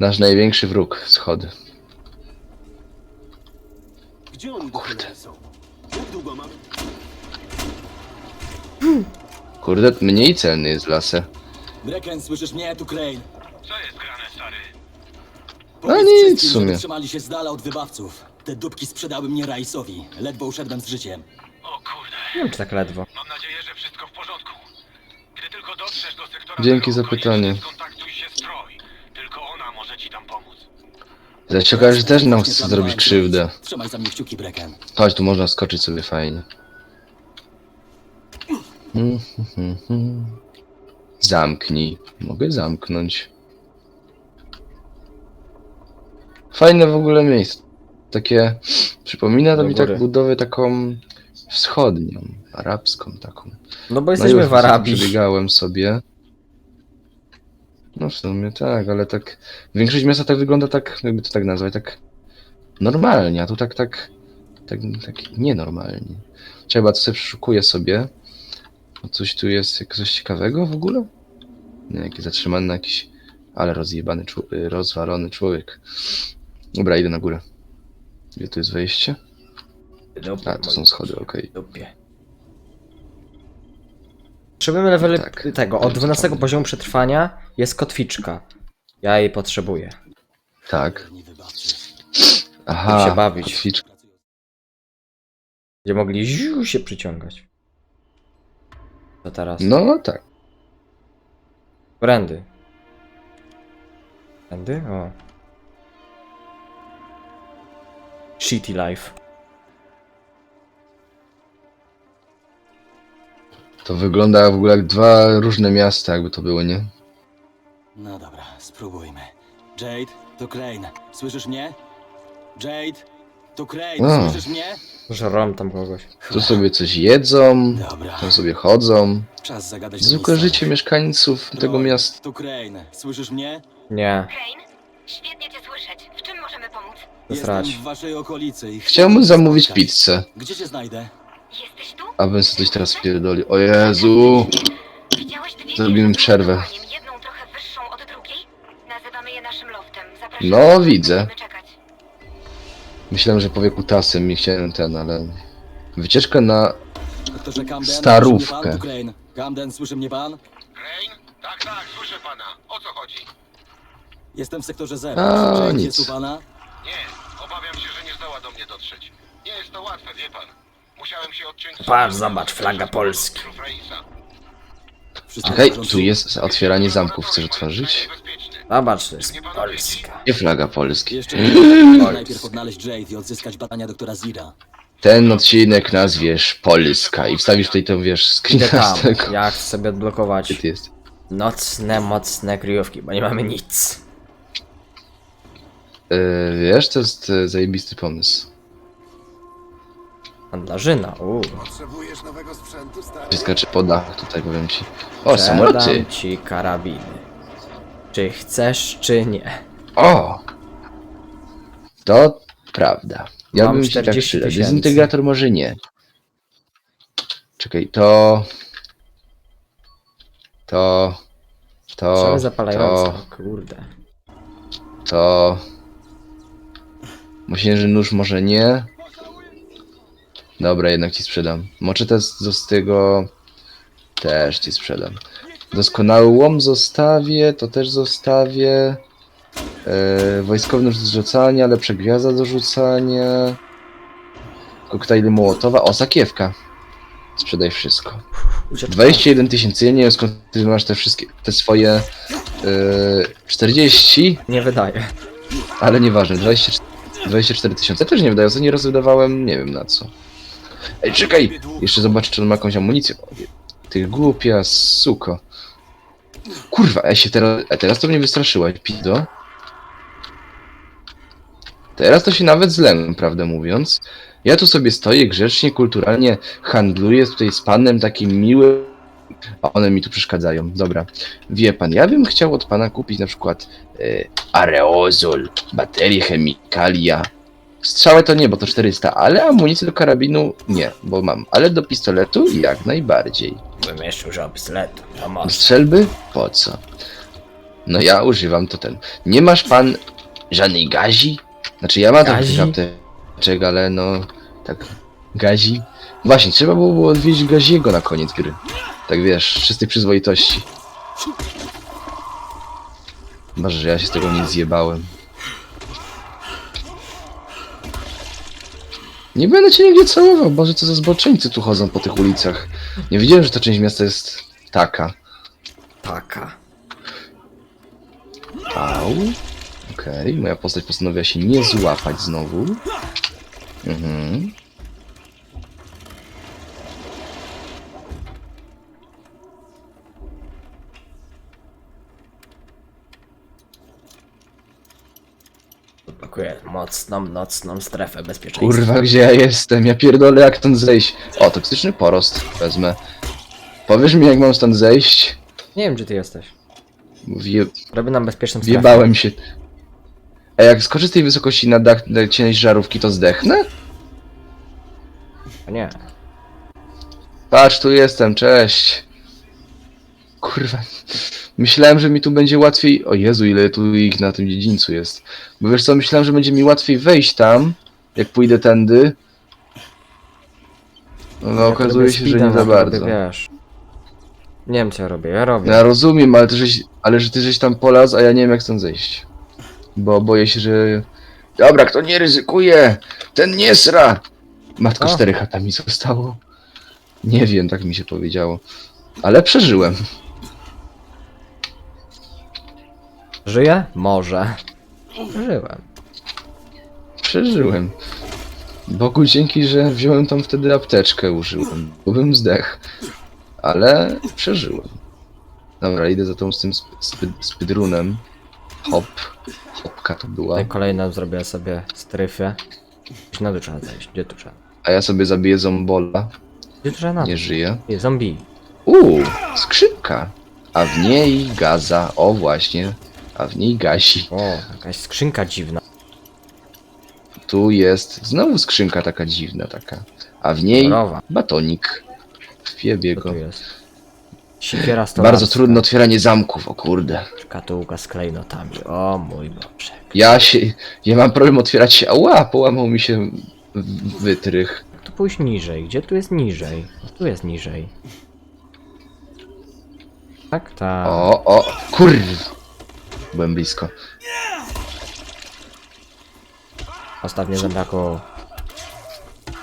Nasz największy wróg, schody. Gdzie oni do cholery są? Jak długo mamy... Kurde, mniej celny jest lasem. Brecken, słyszysz mnie? Tu Crane. Co jest grane, stary? Powiedz nic wszystkim, w sumie. żeby trzymali się z dala od wybawców. Te dupki sprzedały mnie Raisowi. Ledwo uszedłem z życiem. O kurde. Nie wiem, czy tak ledwo. Mam nadzieję, że wszystko w porządku. Gdy tylko dotrzesz do sektora... Dzięki za pytanie. koniecznie Skontaktuj się z Troy. Tylko ona może ci tam pomóc. Okaże, że też nam chce zrobić krzywdę. Trzymaj za mnie kciuki, Brecken. Chodź, tu można skoczyć sobie fajnie. Zamknij. Mogę zamknąć. Fajne w ogóle miejsce. Takie. Przypomina to Do mi góry. tak budowę taką wschodnią, arabską taką. No bo No jesteśmy już w Arabii. Przebiegałem sobie. No w sumie tak, ale tak. Większość miasta tak wygląda tak, jakby to tak nazwać, tak normalnie, a tu tak, tak, tak, tak nienormalnie. Trzeba to sobie przeszukuję sobie. Coś tu jest, jak coś ciekawego w ogóle? Nie, jaki zatrzymany na jakiś, ale rozjebany, rozwalony człowiek. Dobra, idę na górę. Gdzie tu jest wejście? A, to są schody, okej. Dupie. Potrzebujemy levely Tak. tego. Od 12 poziomu przetrwania jest kotwiczka. Ja jej potrzebuję. Tak. Aha, się bawić. kotwiczka. Gdzie mogli ziu się przyciągać. To teraz. No tak. Brandy. Brandy? O. Shitty life. To wygląda w ogóle jak dwa różne miasta, jakby to było, nie? No dobra, spróbujmy. Jade, to Crane. Słyszysz mnie? Jade, to Crane. Słyszysz mnie? Żerom tam kogoś. Tu sobie coś jedzą, Dobra, tam sobie chodzą. czas zagadać do Zwykłe miejsca. życie mieszkańców tego miasta. Tu Crane. Słyszysz mnie? Nie. Świetnie cię słyszeć. W czym możemy pomóc? Srać. Jestem w waszej okolicy i Chciałbym zamówić spotkać. pizzę, Gdzie cię znajdę? Jesteś tu? abym sobie coś teraz spierdolił. O Jezu! Widziałeś dwie Zrobimy z przerwę. ładowaniem, Jedną trochę wyższą od drugiej? Nazywamy je naszym loftem. Zapraszam. No, widzę. Czekać. Myślałem, że powie kutasem i chciałem ten, ale... Wycieczka na... Doktorze Camden, Starówkę. słyszy mnie pan? Tu Crane. Camden, słyszy mnie pan? Rain? Tak, tak, słyszę pana. O co chodzi? Jestem w sektorze zero. A, nic. jest u pana? Nie, obawiam się, że nie zdoła do mnie dotrzeć. Nie jest to łatwe, wie pan. Musiałem się odciąć... Patrz, zobacz, flaga Polski. Wszystko Okej, tu jest otwieranie zamków. Chcesz otworzyć? Zobacz, to jest Polska. Nie flaga Polski. Jeszcze najpierw odnaleźć Jade i odzyskać badania doktora Zira. Ten odcinek nazwiesz Polska i wstawisz tutaj tą, wiesz, Idę screena tam. z tego. Ja chcę sobie odblokować Gdzie ty jest? nocne, mocne kryjówki, bo nie mamy nic. E, wiesz, to jest e, zajebisty pomysł. Handlarzyna, uuu. Potrzebujesz nowego sprzętu, stary? Się skacze po dachu tutaj, powiem ci. O, samoloty! Sprzedam ci karabiny. Czy chcesz, czy nie? O! To prawda. Ja Mam bym ci tak 40 przydał. tysięcy. Dezintegrator może nie. Czekaj, to... To... To... Strzały zapalające, To... o kurde. To... Mosiężny nóż może nie. Dobra, jednak ci sprzedam. Moczeta z, z tego... Też ci sprzedam. Doskonały łom zostawię, to też zostawię. E, wojskowy nóż do zrzucania, lepsza gwiazda do rzucania. Koktajly Mołotowa. O, sakiewka. Sprzedaj wszystko. Ucieczka. 21 tysięcy, ja nie wiem skąd ty masz te wszystkie, te swoje e, 40, Nie wydaje. ale nieważne, 20, 24 tysiące. Ja też nie wydaję, co nie rozdawałem, nie wiem na co. Ej, czekaj! Jeszcze zobaczę, czy on ma jakąś amunicję. Ty głupia suko. Kurwa, ja się teraz, a teraz to mnie wystraszyłaś, pido. Teraz to się nawet zlęłem, prawdę mówiąc. Ja tu sobie stoję grzecznie, kulturalnie handluję tutaj z panem takim miłym, a one mi tu przeszkadzają. Dobra, wie pan, ja bym chciał od pana kupić na przykład e, areozol, baterie, chemikalia. Strzałę to nie, bo to 400, ale amunicję do karabinu nie, bo mam. Ale do pistoletu jak najbardziej. Bym jeszcze użył pistoletu. To może. Strzelby? Po co? No ja używam to ten. Nie masz pan żadnej gazi? Znaczy ja mam Gazi? tych apteczek, ale no tak gazi. Właśnie, trzeba było było odwiedzić gaziego na koniec gry. Tak wiesz, czystej przyzwoitości. Chyba, że ja się z tego nie zjebałem. Nie będę cię nigdzie całował, Boże, co za zboczeńcy tu chodzą po tych ulicach. Nie wiedziałem, że ta część miasta jest taka. Taka. Au. Okej, moja postać postanowiła się nie złapać znowu. Mhm. Mocną, nocną strefę bezpieczeństwa. Kurwa, gdzie ja jestem? Ja pierdolę, jak stąd zejść. O, toksyczny porost wezmę. Powiesz mi, jak mam stąd zejść? Nie wiem, gdzie ty jesteś. Wie, Robię nam bezpieczną strefę. wjebałem się. A jak skoczę z tej wysokości na dach cięć żarówki, to zdechnę? A nie. Patrz, tu jestem, cześć. Kurwa. Myślałem, że mi tu będzie łatwiej. O Jezu, ile tu ich na tym dziedzińcu jest. Bo wiesz co, myślałem, że będzie mi łatwiej wejść tam, jak pójdę tędy. No, no okazuje się, że nie za bardzo. Wiesz. Nie wiem, co ja robię. Ja robię. Ja rozumiem, ale, ty żeś, ale że ty żeś tam polaz, a ja nie wiem jak stąd zejść. Bo boję się, że... Dobra, kto nie ryzykuje, ten nie sra! Matko, O. cztery chata mi zostało. Nie wiem, tak mi się powiedziało. Ale przeżyłem. Żyję? Może. Żyłem. Przeżyłem. Bogu dzięki, że wziąłem tam wtedy apteczkę, użyłem. Bo bym zdech. Ale przeżyłem. Dobra, idę za tą z tym sp. Hop. Hopka to była. Tutaj kolejną zrobię sobie strefę. Gdzieś na dół trzeba zejść. Gdzie tu trzeba? A ja sobie zabiję zombola. Gdzie tu trzeba na dół? Nie żyje. Nie, zombie. Uuu, skrzynka. A w niej gaza. O właśnie. A w niej gasi. O, jakaś skrzynka dziwna. Tu jest znowu skrzynka taka dziwna taka. A w niej Kolorowa. batonik. Wjebie Co go. tu jest? Siekiera stolarska. Bardzo trudne otwieranie zamków, o kurde. Szkatułka z klejnotami. O mój Boże. Ja się. Ja mam problem otwierać się. Ała, połamał mi się w- wytrych. Jak tu pójść niżej? Gdzie tu jest niżej? O, tu jest niżej. Tak, tak. O, o, kurw. Byłem blisko. Ostatnie zębiaku.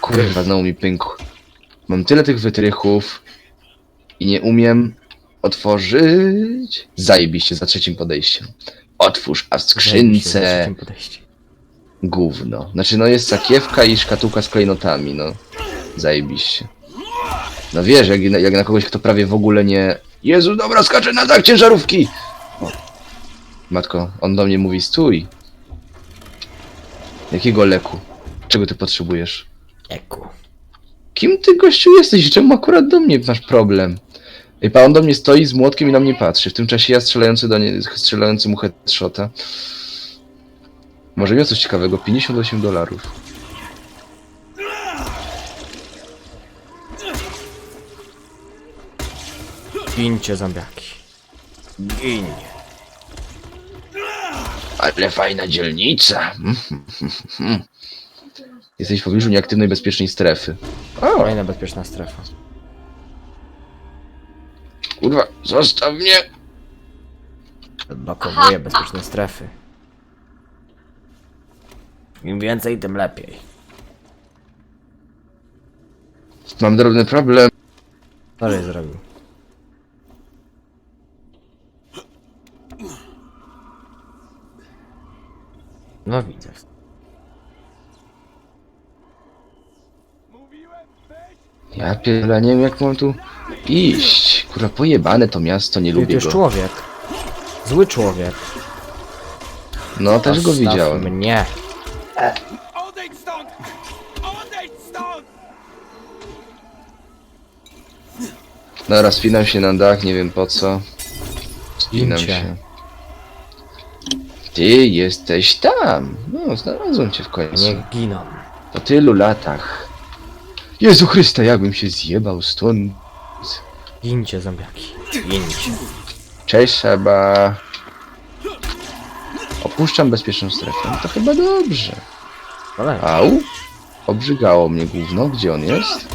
Kurwa, znowu mi pękł. Mam tyle tych wytrychów i nie umiem otworzyć. Zajebiście za trzecim podejściem. Otwórz, a w skrzynce gówno. Znaczy, no jest sakiewka i szkatułka z klejnotami, no. Zajebiście. No wiesz, jak, na- jak na kogoś, kto prawie w ogóle nie... Jezu, dobra, skaczę na dach ciężarówki! O. Matko, on do mnie mówi, stój. Jakiego leku? Czego ty potrzebujesz? Eku. Kim ty gościu jesteś? Czemu akurat do mnie masz problem? Ej, pan do mnie stoi z młotkiem i na mnie patrzy. W tym czasie ja strzelający do nie, strzelający mu headshota. Może miał coś ciekawego. 58 dolarów. Gincie zombiaki. Gin. Ale fajna dzielnica. Jesteś w pobliżu nieaktywnej, bezpiecznej strefy. O, Kolejna bezpieczna strefa. kurwa, zostaw mnie! Odblokowuję bezpieczne strefy. Im więcej, tym lepiej. Mam drobny problem. Co żeś zrobił? No widzę. Ja pierdolę, nie wiem jak mam tu iść. Kurwa, pojebane to miasto, nie Ty, to lubię jest go. człowiek. Zły człowiek. No, też go Zostaw widziałem. mnie. Odejdź stąd! Odejdź stąd! Dobra, spinam się na dach, nie wiem po co. Spinam się. Ty jesteś tam. No, znalazłem cię w końcu. Nie giną. Po tylu latach. Jezu Chryste, jakbym się zjebał stąd. Gincie zombiaki. Gincie. Cześć Seba. Opuszczam bezpieczną strefę. No to chyba dobrze. Ale Au. Obrzygało mnie gówno. Gdzie on jest?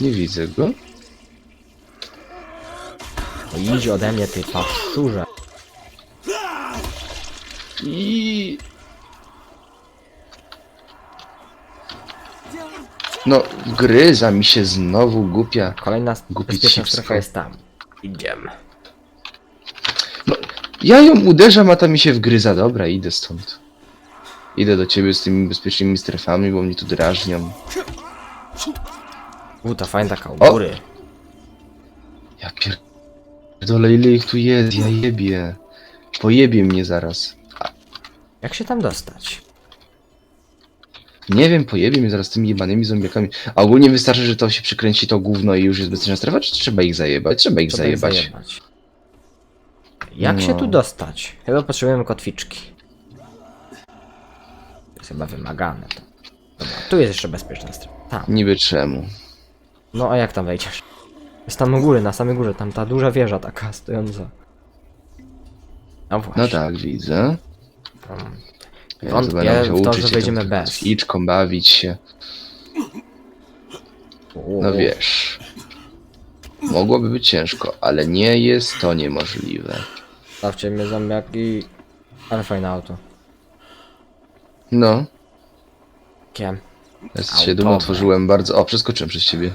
Nie widzę go. no idź ode mnie, ty paszczurze. I... No, gryza mi się znowu głupia. Kolejna Głupi bezpieczna cipsko. strefa jest tam. Idziemy. Ja ją uderzam, a ta mi się wgryza. Dobra, idę stąd. Idę do ciebie z tymi bezpiecznymi strefami, bo mnie tu drażnią. U, ta fajna taka u góry. Ja pierdolę, ile ich tu jest, ja jebie. Pojebie mnie zaraz. Jak się tam dostać? Nie wiem, pojebie mnie zaraz tymi jebanymi zombiakami. A ogólnie wystarczy, że to się przykręci to gówno i już jest bezpieczna strefa, czy trzeba ich zajebać? Trzeba ich Trzeba ich zajebać. zajebać. Jak się No. tu dostać? Chyba potrzebujemy kotwiczki. To jest chyba wymagane to. Dobra, tu jest jeszcze bezpieczna strefa. Tam. Niby czemu? No a jak tam wejdziesz? Jest tam u góry, na samej górze, tam ta duża wieża taka stojąca. No właśnie. No tak, widzę. Um, Ja Wątpię musiał w to, uczyć że się tą bez. kotwiczką, bawić się. No wiesz. Mogłoby być ciężko, ale nie jest to niemożliwe. Stawcie mnie zombiaki. Ale fajne auto. No, Kiem. ja Autowe. się dumą otworzyłem bardzo... O, przeskoczyłem przez ciebie.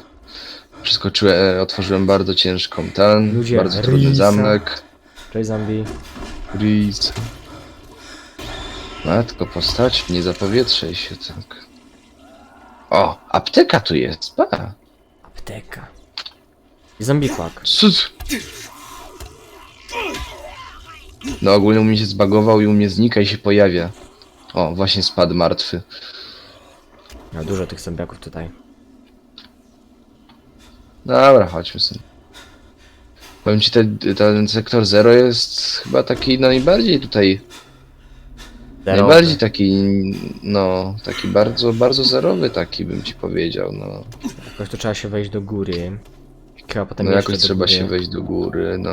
Przeskoczyłem, e, otworzyłem bardzo ciężką ten, Ludzie, bardzo trudny Risa. zamek. Cześć zombie. Riz. Matko, postać, nie zapowietrzaj się tak. O, apteka tu jest, pa. Apteka. I zombie kłak. Cud. No ogólnie u mnie się zbagował i u mnie znika i się pojawia. O, właśnie spadł martwy. No dużo tych zombiaków tutaj. Dobra, chodźmy sobie. Powiem ci, ten, ten sektor zero jest chyba taki najbardziej tutaj, Zerowy. najbardziej taki, no, taki bardzo, bardzo zerowy taki bym ci powiedział, no. Jakoś tu trzeba się wejść do góry. Chyba potem No jeszcze jakoś do trzeba góry. się wejść do góry, no.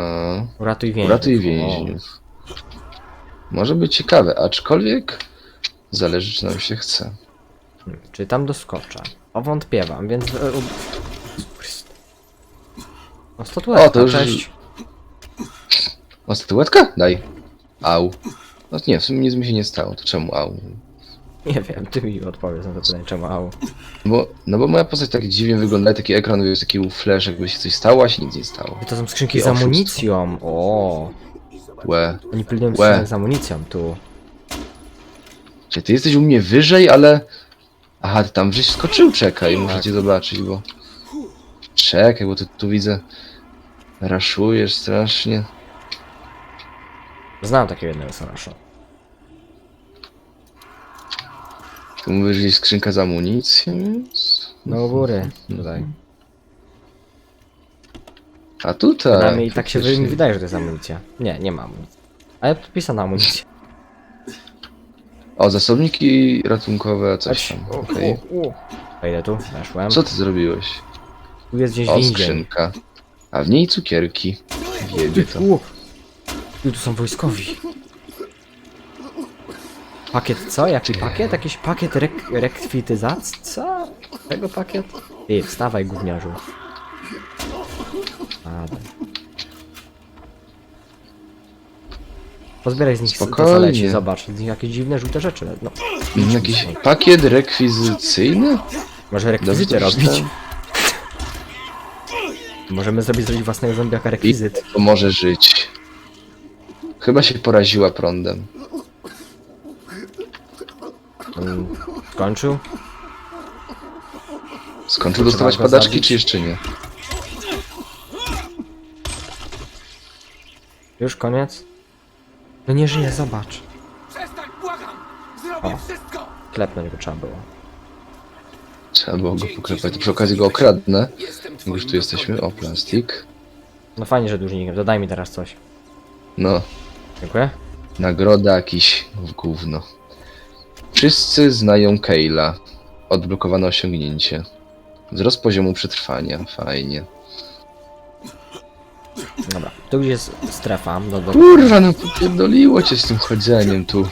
Uratuj więźniów. Uratuj O. więźniów. Może być ciekawe, aczkolwiek zależy czy nam się chce. Hmm, Czy tam doskoczę? O, wątpiewam, więc... e, u- Chryst. O, statuetka, O, to już- cześć. O, statuetka? Daj. Au. No nie, w sumie nic mi się nie stało, to czemu au? Nie wiem, ty mi odpowiedz na to pytanie, czemu au. Bo, no bo moja postać tak dziwnie wygląda, taki ekran, wiesz, taki flash, jakby się coś stało, a się nic nie stało. To są skrzynki z oszustwo. amunicją. O, Łe. oni pilnują Łe. skrzynek z amunicją tu. Czy ty jesteś u mnie wyżej, ale... Aha, ty tam żeś wskoczył, czekaj, muszę Tak. cię zobaczyć, bo... Czekaj, bo ty tu widzę... Raszujesz strasznie. Znam takiego jednego sonasza. Tu mówisz, że jest skrzynka z amunicją, więc... No u góry, tutaj. A tutaj... Przynajmniej tak się wy, faktycznie. wydaje, że to jest amunicja. Nie, nie ma amunicji. Ale podpisana amunicja. O, zasobniki ratunkowe, coś tam, okej. Wejdę tu, weszłem. Co ty zrobiłeś? Tu jest gdzieś O, więzień. skrzynka. A w niej cukierki. Wiebie to. U. Tu są wojskowi. Pakiet co? Jaki pakiet? Jakiś pakiet rek rekwityzacji? Co? Tego pakiet? Ty, wstawaj gówniarzu. Adam. Pozbieraj z nich to co Spokojnie. leci, zobacz, z nich jakieś dziwne żółte rzeczy. No, Jakiś pakiet rekwizycyjny? może rekwizyty Dobrze robić. Możemy zrobić, zrobić własnego zombiaka rekwizyt. To może żyć. Chyba się poraziła prądem. Skończył? Skończył dostawać go padaczki, zabić. czy jeszcze nie? Już koniec? No nie żyje, zobacz. Przestań, błagam! Zrobię O. wszystko! Klepnąć go trzeba było. Trzeba było go poklepać. To przy okazji go okradnę. Jak już tu jesteśmy. O, plastik. No fajnie, że dłużnikiem. Dodaj mi teraz coś. No, Dziękuję. nagroda jakiś w gówno. Wszyscy znają Kayla. Odblokowane osiągnięcie. Wzrost poziomu przetrwania. Fajnie. Dobra. Tu gdzie jest strefa, do, do... Kurwa, no popierdoliło cię z tym chodzeniem tu.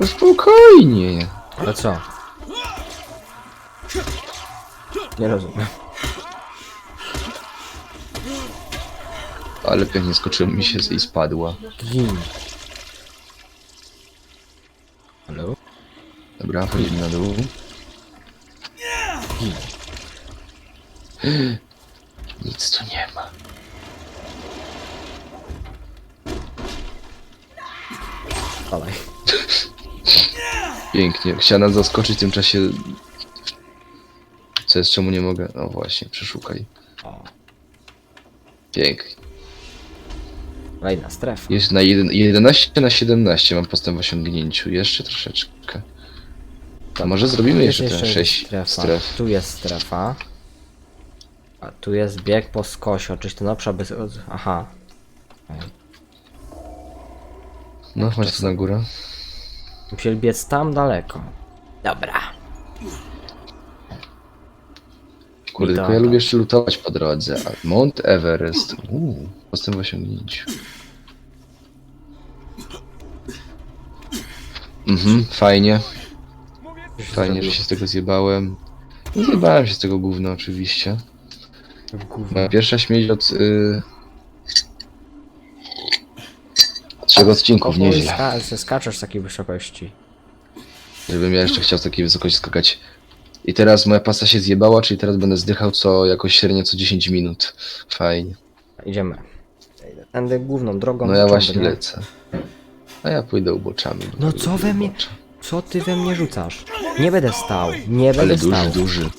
No spokojnie. Ale co? Nie rozumiem. Ale pięknie skoczyło mi się z- i spadła. Gin. Dobra, wchodzimy na dół. Nic tu nie ma. Dalej. Pięknie. Chciała nas zaskoczyć w tym czasie. Co jest, czemu nie mogę? No właśnie, przeszukaj. O, Pięknie. kolejna strefa. Jest na jeden, 11 na 17 mam postęp w osiągnięciu. Jeszcze troszeczkę. A może zrobimy Jest jeszcze te 6 strefa. stref. Tu jest strefa. A tu jest bieg po skosie. Oczywiście ten obszar bez... Aha. No, chodź tu na górę. Musieli biec tam daleko. Dobra. Kurde, tylko to- ja lubię jeszcze lutować po drodze. A Mount Everest. Uuu, postęp w osiągnięciu. Mhm, fajnie. Fajnie, że się z tego zjebałem. Nie zjebałem się z tego gówna oczywiście. W gówno. Pierwsza śmierć od... Y... Trzech odcinków, nieźle. Ska skaczesz z takiej wysokości. Żebym ja jeszcze chciał z takiej wysokości skakać. I teraz moja pasa się zjebała, czyli teraz będę zdychał co jakoś średnio co 10 minut. Fajnie. Idziemy. Tędy główną drogą. No ja właśnie nie? lecę. A ja pójdę uboczami. bo No co we mnie... ubocza. Co ty we mnie rzucasz? Nie będę stał. Nie Ale będę duży, stał. duży.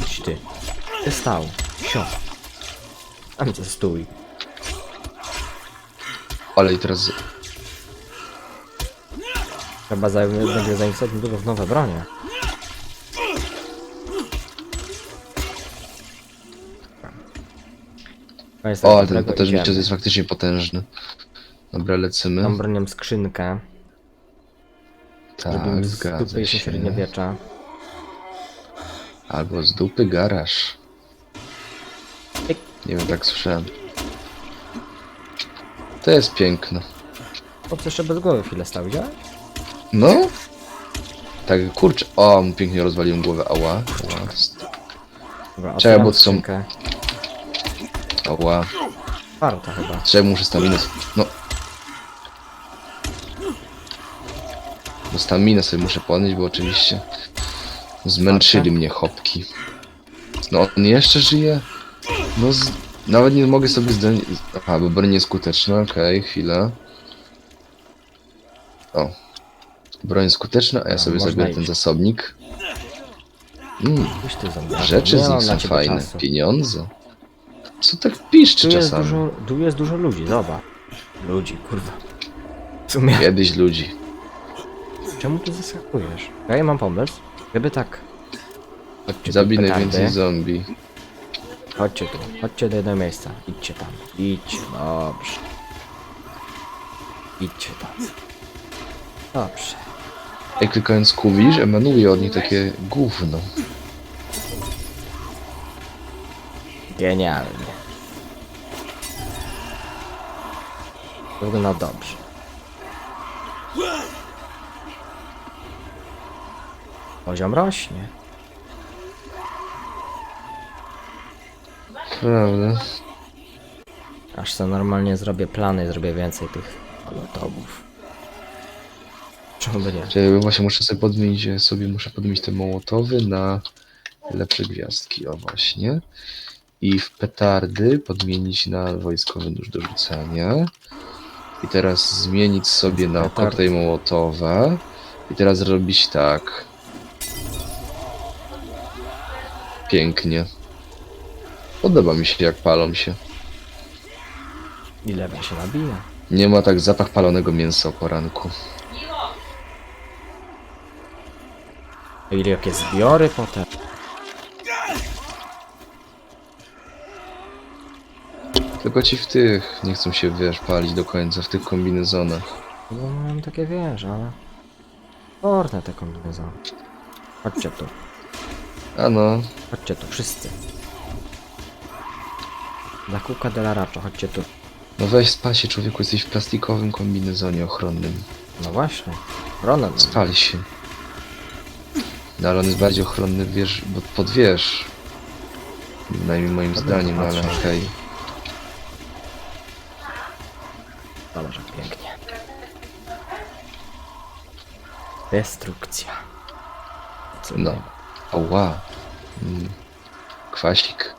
Idź ty. Ty stał. Sio. A mi co stój. Ale i teraz... Trzeba za, będzie zainwestować dużo w nowe bronie. O, ale ten cios jest faktycznie potężny. Dobra, lecimy. Tam bronią skrzynkę. Tak, z dupy zgadza się. średniowiecza. Albo z dupy garaż. Nie wiem, tak słyszałem. To jest piękne. Chłopcy jeszcze bez głowy chwilę stał, widziałeś? No? Tak, kurczę. O, mu pięknie rozwaliłem głowę. Ała. Ała. Dobra, Czekaj, otwieram bo są- skrzynkę. Ała. Warto chyba. Trzeba muszę staminę. No. Staminę sobie muszę podnieść, bo oczywiście zmęczyli mnie chopki. No on jeszcze żyje? No z... nawet nie mogę sobie zdać. Aha, bo broń nieskuteczna, okej, chwilę. O. Broń skuteczna, a ja No, sobie można zabiorę iść. ten zasobnik. Mm, Pójdź ty za mną. rzeczy nie z mam nich dla są ciebie fajne. czasu. Pieniądze. Co tak piszczy Tu jest, czasami? dużo, tu jest dużo ludzi, zobacz. Ludzi, kurwa. W sumie. Kiedyś ludzi. Czemu tu zaskakujesz? Ja mam pomysł. Gdyby tak. Chodźcie tu, Zabij petardy. najwięcej zombie. Chodźcie tu, chodźcie do jednego miejsca. Idźcie tam. Idźcie, dobrze. Idźcie tam. Dobrze. Jak klikając Q, widzisz, emanuje od nich takie gówno. Genialnie. Wygląda dobrze. Poziom rośnie. Prawda? Aż co normalnie zrobię plany, zrobię więcej tych molotowów. Czemu by nie? Czyli właśnie muszę sobie podmienić, sobie muszę podmienić te mołotowy na lepsze gwiazdki, o właśnie. I w petardy podmienić na wojskowy nóż do rzucania. I teraz zmienić sobie na koktajl mołotowa. I teraz robić tak. Pięknie. Podoba mi się jak palą się. Ile by się nabija? Nie ma tak zapach palonego mięsa o poranku. Ile jakie zbiory potem? Tylko ci w tych nie chcą się, wiesz, palić do końca, w tych kombinezonach. No mam takie wiesz, ale... Porne te kombinezony. Chodźcie tu, A no, chodźcie tu, wszyscy. Dla kółka de la Racho, chodźcie tu. No weź spal się człowieku, jesteś w plastikowym kombinezonie ochronnym. No właśnie. Ronan. Spal się. No ale on jest bardziej ochronny, wiesz, bo pod wież. Przynajmniej moim zdaniem, no ale okej. Zobacz jak pięknie. Destrukcja. Co No. Ała. Mm. Kwasik.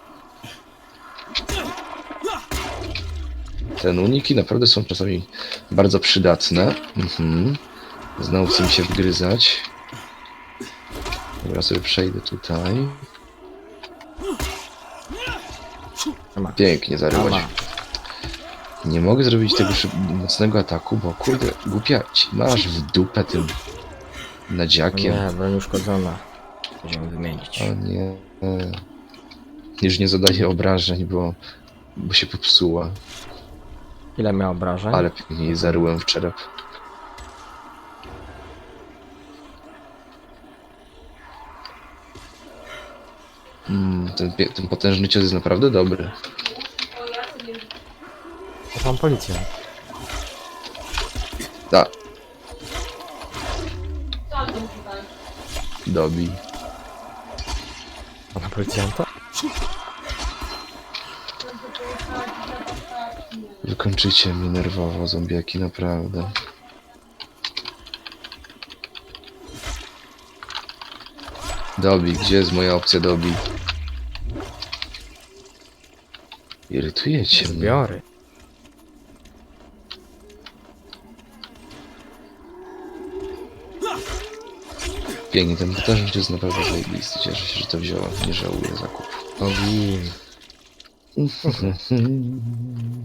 Te uniki naprawdę są czasami bardzo przydatne. Mhm. Znowu chce mi się wgryzać. Dobra, sobie przejdę tutaj. Pięknie zarywać. Ama. Nie mogę zrobić tego mocnego ataku, bo kurde, głupia ci masz w dupę tym nadziakiem. Nie, broń uszkodzona. Będziemy wymienić. O nie. e, Już nie zadaję obrażeń, bo, bo się popsuła. Ile miał obrażeń? Ale pewnie jej zaryłem w czerep. Mm, ten, pie- ten potężny cios jest naprawdę dobry. To tam policja. Da. Dobi. Policjanta? Wykończycie mnie nerwowo, zombiaki, naprawdę. Dobi, gdzie jest moja opcja Dobi? Irytujecie mnie. Zbiory. Pięknie, ten potężny jest naprawdę zajebisty. Cieszę się, że to wziąłem. Nie żałuję zakupu. Ogi.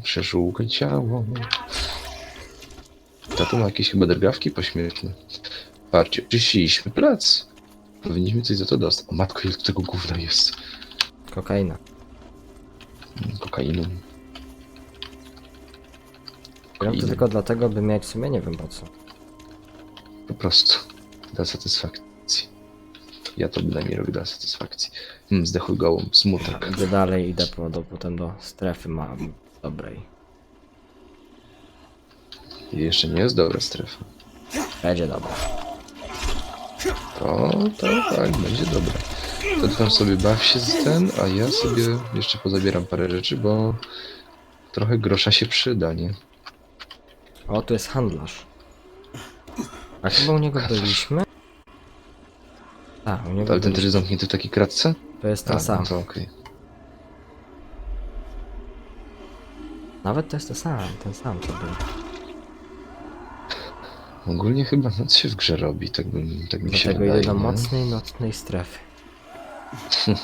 Przeszółkę ciało. Tato ma jakieś chyba drgawki pośmiertne. Patrzcie, czyściliśmy plac. Powinniśmy coś za to dostać. O matko, ile tego gówna jest. Kokaina. Kokainą. Gram to Kokainą. tylko dlatego, by mieć w sumie nie wiem po co. Po prostu. Dla satysfakcji. Ja to bynajmniej robię dla satysfakcji. Hmm, zdechły gołąb, smutek. Idę dalej, idę po, do, potem do strefy mam dobrej. I jeszcze nie jest dobra strefa. Będzie dobra. To, to tak, będzie dobre. To tam sobie baw się z ten, a ja sobie jeszcze pozabieram parę rzeczy, bo trochę grosza się przyda, nie? O, tu jest handlarz. A chyba u niego byliśmy? Tak, u niego Ale ten też jest zamknięty w takiej kratce? To jest ten A, sam. no to okej. Nawet to jest ten sam, ten sam co był. Ogólnie chyba noc się w grze robi, tak, bym, tak mi się Dlatego wydaje. idę do nie? mocnej, nocnej strefy.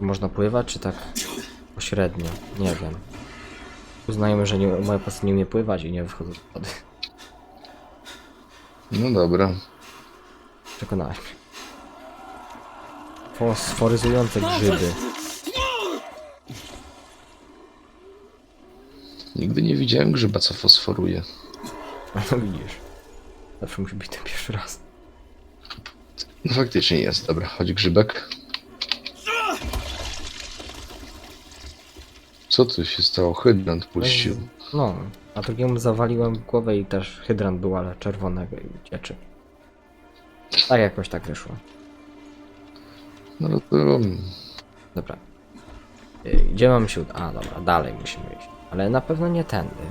Można pływać, czy tak pośrednio? Nie wiem. Uznajemy, że nie, moja postać nie umie pływać i nie wychodzę z wody. No dobra. Przekonałeś mnie. Fosforyzujące grzyby. Nigdy nie widziałem grzyba, co fosforuje. No widzisz. Zawsze musi być ten pierwszy raz. No faktycznie jest, dobra, chodź grzybek. Co tu się stało? Hydrant puścił. No, a drugiemu zawaliłem w głowę i też hydrant był, ale czerwonego i ucieczy. Tak jakoś tak wyszło. No to... Dobra. Y, Gdzie mam. A, dobra, dalej musimy iść. Ale na pewno nie tędy.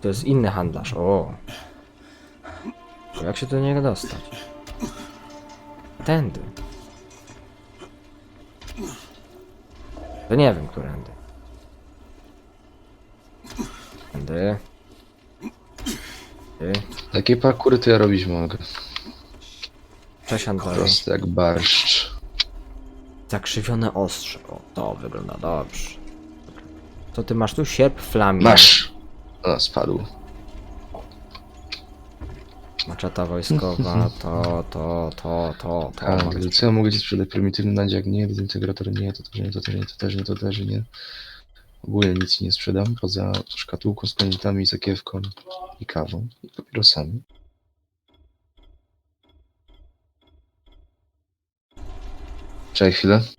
To jest inny handlarz, o. To Jak się do niego dostać? Tędy. To nie wiem, którędy. Tędy. Ty. Takie parkury to ja robić mogę. Cześć handlarzu. Prosty jak barszcz. Zakrzywione ostrze. O, to wygląda dobrze. Co ty masz tu? Sierp flamie. Masz! O, spadł. Maczeta wojskowa, to, to, to, to, to. A, mogę co ja mogę ci sprzedać? Prymitywny nadziak? Nie, dezintegrator nie, to też nie, to też nie, to też nie, to też nie. Ogólnie nic nie sprzedam, poza szkatułką z pamiętami, zakiewką i kawą i papierosami. Czekaj chwilę.